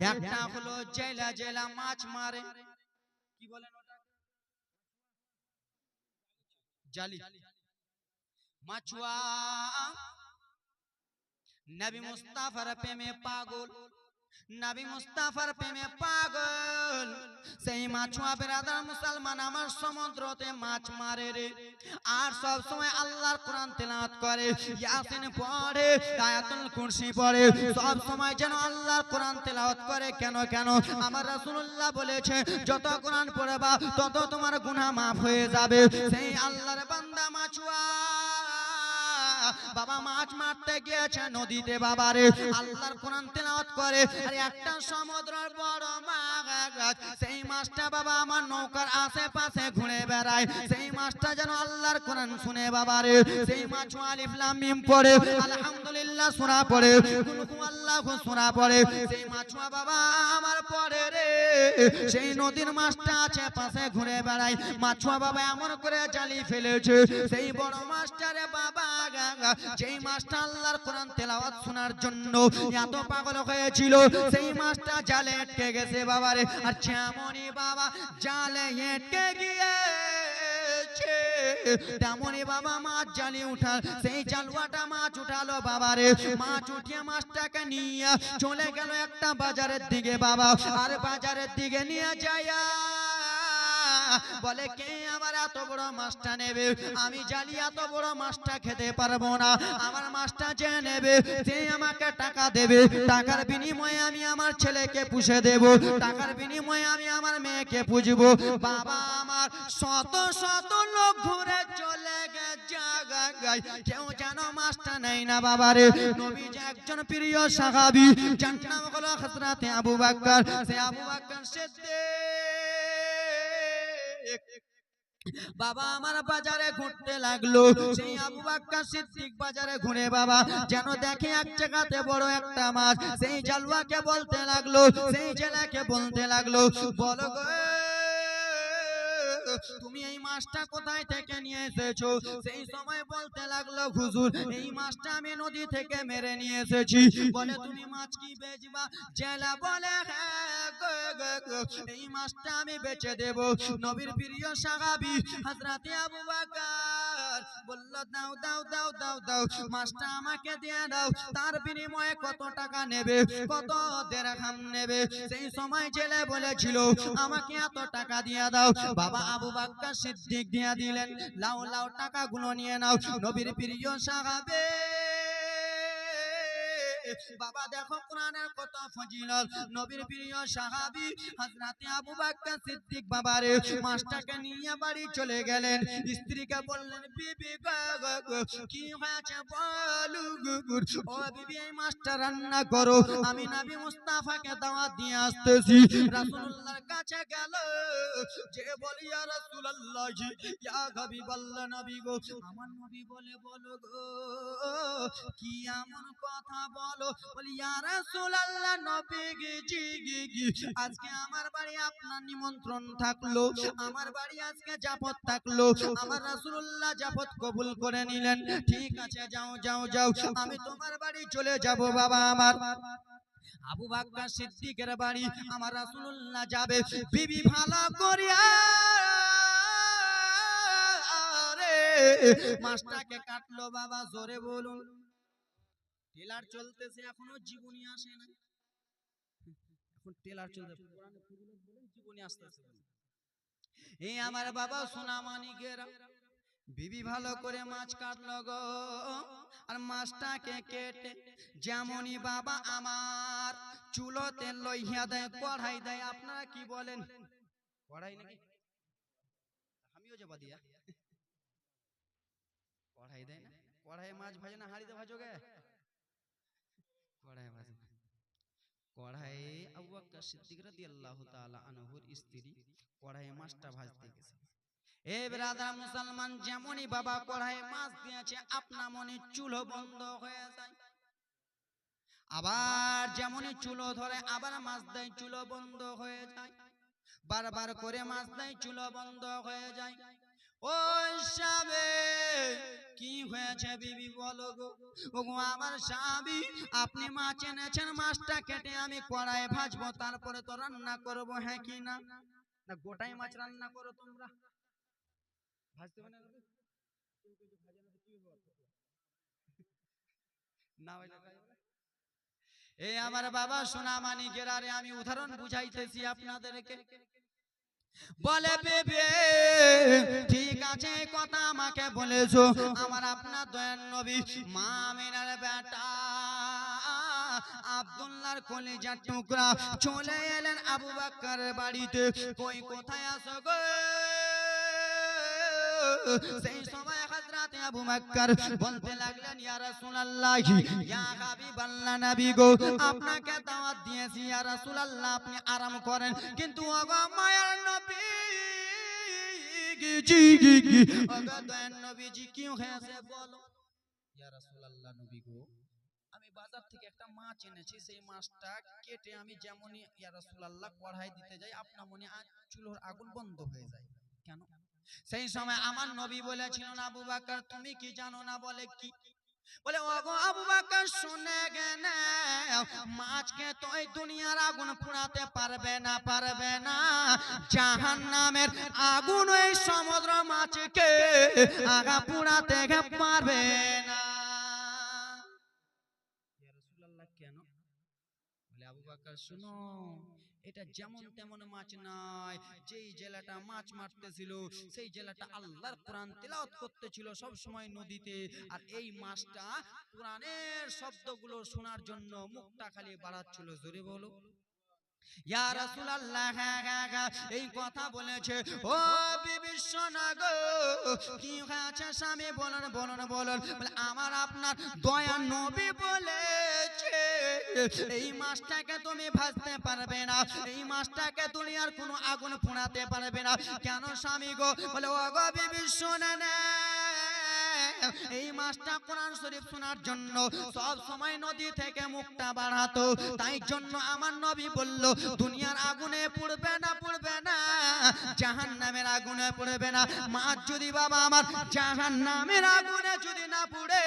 একটা হলো জেলা জেলা মাছ মারে। কি বলেন ওটা? জালি। মাছুয়া। নবী মুস্তাফার প্রেমে পাগল। নবী মুস্তাফার প্রেমে পাগল। সেই মাছুয়া বেরাদার মুসলমান আমার সমুদ্রতে মাছ মারে রে। আর সব সময় আল্লাহর কোরআন তেলাওয়াত করে। ইয়াসিন পড়ে, আয়াতুল কুরসি পড়ে। সব সময় যেন আল্লাহর কোরআন তেলাওয়াত করে। কেন কেন? আমার রাসূলুল্লাহ বলেছে, যত কোরআন পড়বা, তত তোমার গুনাহ মাফ হয়ে যাবে। সেই আল্লাহর বান্দা মাছুয়া বাবা মাছ মারতে গিয়েছে নদীতে বাবারে। আল্লাহর কোরআন তেলাওয়াত করে। আর একটা সমুদ্রের বড় মাছ, সেই মাছটা বাবা আমার নৌকার আশেপাশে ঘুরে বেড়ায়। সেই মাছটা যেন আল্লাহর কোরআন শুনে বাবারে। সেই মাছ আলিফ লাম মিম পড়ে। আলহামদুলিল্লাহ সূরা পড়ে। আল্লাহু সূরা পড়ে। সেই মাছুয়া বাবা আমার পড়ে। সেই নদীর মাছটা আছে, পাশে ঘুরে বেড়ায় মাছুয়া বাবা এমন করে জালি ফেলেছে। সেই বড় মাছটা রে বাবা যেই মাছটা আল্লাহর কোরআন তেলাওয়াত শোনার জন্য এত পাগল হয়েছিল, সেই মাছটা জালে আটকে গেছে বাবারে। আর যেমনই বাবা জালে আটকে গিয়েছে তেমনই বাবা মাছ জালি উঠাল সেই জালুয়াটা মাছ উঠালো বাবারে। মাছ উঠিয়ে মাছটাকে নিয়ে চলে গেল একটা বাজারের দিকে বাবা। আর বাজারের দিকে নিয়ে যায় বলে, কে আমার এত বড় মাছটা নেবে? আমি জানি এত বড় মাছটা খেতে পারব না। আমার মাছটা যে নেবে, সে আমাকে টাকা দেবে। টাকার বিনিময়ে আমি আমার ছেলেকে পুষে দেব। টাকার বিনিময়ে আমি আমার মেয়েকে পুষবো। বাবা আমার শত শত লোক ঘুরে চলে গেছে কেউ যেন মাছটা নেই না বাবারে। নবী যে একজন প্রিয় সাহাবি। যার হলো আবু বকর। সে আবু বকর সিদ্দিক। বাবা, আমার বাজারে ঘুরতে লাগল। সেই আবু বাক্কা সিদ্দিক বাজারে ঘুরে বাবা, যেন দেখে এক জায়গাতে বড় একটা মাছ। সেই জালুয়াকে বলতে লাগল, সেই জেলাকে বলতে লাগল, বলো গো তুমি এই মাছটা কোথায় থেকে নিয়ে এসেছ? সেই সময় বলতে লাগল, হুজুর, এই মাছটা আমি নদী থেকে মেরে নিয়ে এসেছি। বলে, তুমি মাছ কি বেচবা? জেলা বলে হ্যাঁ। এই মাছটা আমি বেচে দেব। নবীর প্রিয় সাহাবি হাজরাতে আবু বকর বলল, দাও দাও দাও দাও দাও, মাছটা আমাকে দিয়ে দাও। তার বিনিময়ে কত টাকা নেবে? কত দেরহাম নেবে? সেই সময় ছেলে বলেছিল, আমাকে এত টাকা দিয়ে দাও। বাবা আবু বাক্কা সিদ্দিক দিয়ে দিলেন, লাউ লাউ টাকাগুলো নিয়ে নাও। নবীর প্রিয় সাহাবে বাবা দেখো কোরআনের কত ফজিলত। নবীর প্রিয় সাহাবী হযরতে আবু বকর সিদ্দিক বাবারে মাছটাকে নিয়ে বাড়ি চলে গেলেন। স্ত্রীকে বললেন, বিবি কি হয়েছে বলু। ও বিবি, এই মাছটা রান্না করো। আমি নবী মুস্তাফাকে দাওয়াত দিয়ে আসতেছি। রাসূলুল্লাহর কাছে গেল। যে বলি, ইয়া রাসূলুল্লাহ, ইয়া হাবিবাল্লাহ নবী গো। আমার নবী বলে, বলো গো, কি এমন কথা বলো আজকে আমার বাড়ি আপনার নিমন্ত্রণ থাকল, আমার বাড়ি আজকে জাপত থাকল, আমার রাসূলুল্লাহ জাপত কবুল করে নিলেন। ঠিক আছে, যাও যাও যাও, আমি তোমার বাড়ি চলে যাব, বাবা আমার। আবু বাক্কার সিদ্দিকের বাড়ি, আমার রাসূলুল্লাহ যাবে। বিবি ভালো করিয়া মাছটাকে কাটলো, বাবা, জোরে বলুন। টেলার চলতেছে এখনও জীবনী আসে না। এখন টেলার চলতে কোরআনে ফজিলত বলেন জীবনী আসতেছে এই আমার বাবা সোনা মানিকেরা বিবি ভালো করে মাছ কাটলো গো আর মাছটাকে কেটে যেমনই বাবা আমার চুলোতে লইয়া দেয় কড়াই দেয় আপনারা কি বলেন? কড়াই নাকি? আমিও যাবা দিয়া। কড়াই দেয় না? কড়াই মাছ ভাজে না হাড়িতে ভাজোগে কড়াই। আবু বকর সিদ্দিক রাদিয়াল্লাহু তাআলা আনহুর স্ত্রী কড়াই মাছটা ভাজতে গেছে। এ ব্রাদার মুসলমান যেমনই বাবা কড়াই মাছ দিয়েছে আপনা মনে চুলো বন্ধ হয়ে যায়। আবার যেমনই চুলো ধরে আবার মাছ দেয় চুলো বন্ধ হয়ে যায়। বারবার করে মাছ দেয় চুলো বন্ধ হয়ে যায়। মাছটা কেটে আমি তারপরে তো রান্না হ্যাঁ কি না? গোটাই মাছ রান্না করো তোমরা? এই আমার বাবা সোনা মানিকের আরে আমি উদাহরণ বুঝাইতেছি আপনাদেরকে। বলে, বেবে কথা আমাকে বলেছ। আমার আপনার দয়ার নবী, মা বেটা। আব্দুল্লাহর কলিজার টুকরা চলে এলেন আবু বাক্কার বাড়িতে। কই, কোথায় আসো গো? সেই সময় হযরত আবু বাক্কার বলতে লাগলেন, ইয়া রাসূলুল্লাহ, ইয়া হাবিবাল্লাহ নবী গো, আপনাকে দাওয়াত দিয়েছি। ইয়া রাসূলুল্লাহ, আপনি আরাম করেন। কিন্তু ওগো মায়ার নবী আমি বাজার থেকে একটা মাছ এনেছি, সেই মাছটা কেটে আমি যেমনই ইয়া কড়াই দিতে যাই আপনার মনে চুলোর আগুন বন্ধ হয়ে যায়। কেন? সেই সময় আমার নবী বলেছিলেন, আবু বাকর, তুমি কি জানো না বলে কি বলে, ওগো আবু বাকর, শুনে গেনে মাছকে তো এই দুনিয়ার আগুন পুড়াতে পারবে না পারবে না। জাহান নামের আগুন ওই সমুদ্র মাছকে আগা পুড়াতে পারবে না। কেন? বলে, আবু শুনো এটা যেমন তেমন মাছ নয় যেই জেলাটা মাছ মারতেছিল সেই জেলাটা আল্লাহর কোরআন তেলাওয়াত করতেছিল সব সময় নদীতে। আর এই মাছটা কোরআনের শব্দগুলো শোনার জন্য মুখটা খালি বাড়াচ্ছিল। জোরে বলো। এই কথা বলেছে ও বিবিশ্বনগর কি হয়েছে স্বামী বলুন বলুন বলুন। আমার আপনার দয়া নবী বলেছে এই মাছটাকে তুমি ভাজতে পারবে না। এই মাছটাকে তুমি আর কোনো আগুন ফোড়াতে পারবে না। কেন স্বামী গো? বলে ও গো বিবিশ্ব এই মাছটা কোরআন শরীফ শোনার জন্য সব সময় নদী থেকে মুখটা বাড়াতো। তাই জন্য আমার নবী বলল, দুনিয়ার আগুনে পড়বে না পড়বে না জাহান নামের আগুনে পড়বে না। মাছ যদি বাবা আমার জাহান নামের আগুনে যদি না পড়ে,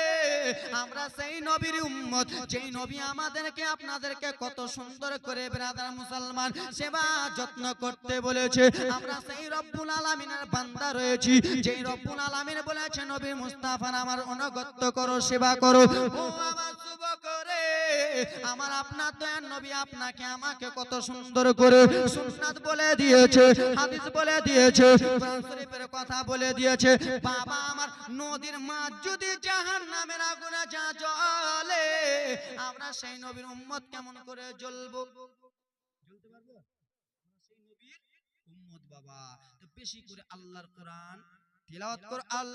আমরা সেই নবীর উম্মত, যেই নবী আমাদেরকে, আপনাদেরকে কত সুন্দর করে ব্রাদার মুসলমান সেবা যত্ন করতে বলেছে। আমরা সেই রব্বুল আলামিনের বান্দা রয়েছি। যেই রব্বুল আলামিন বলেছে, নবী মুস্তাফার আমার অনুগত্য করো, সেবা করো। আমার আপনার দয়ার নবী আপনাকে আমাকে কত সুন্দর করে সুন্নাত বলে দিয়েছে, হাদিস বলে দিয়েছে শরীফের কথা বলে দিয়েছে। বাবা আমার নদীর মাছ যদি জাহান নামের আগুনে যা জ্বলে, আমরা সেই নবীর উম্মত কেমন করে জ্বলবো? সেই নবীর উম্মত বাবা। বেশি করে আল্লাহর কোরআন, তিলাওয়াত কর, আল্লাহ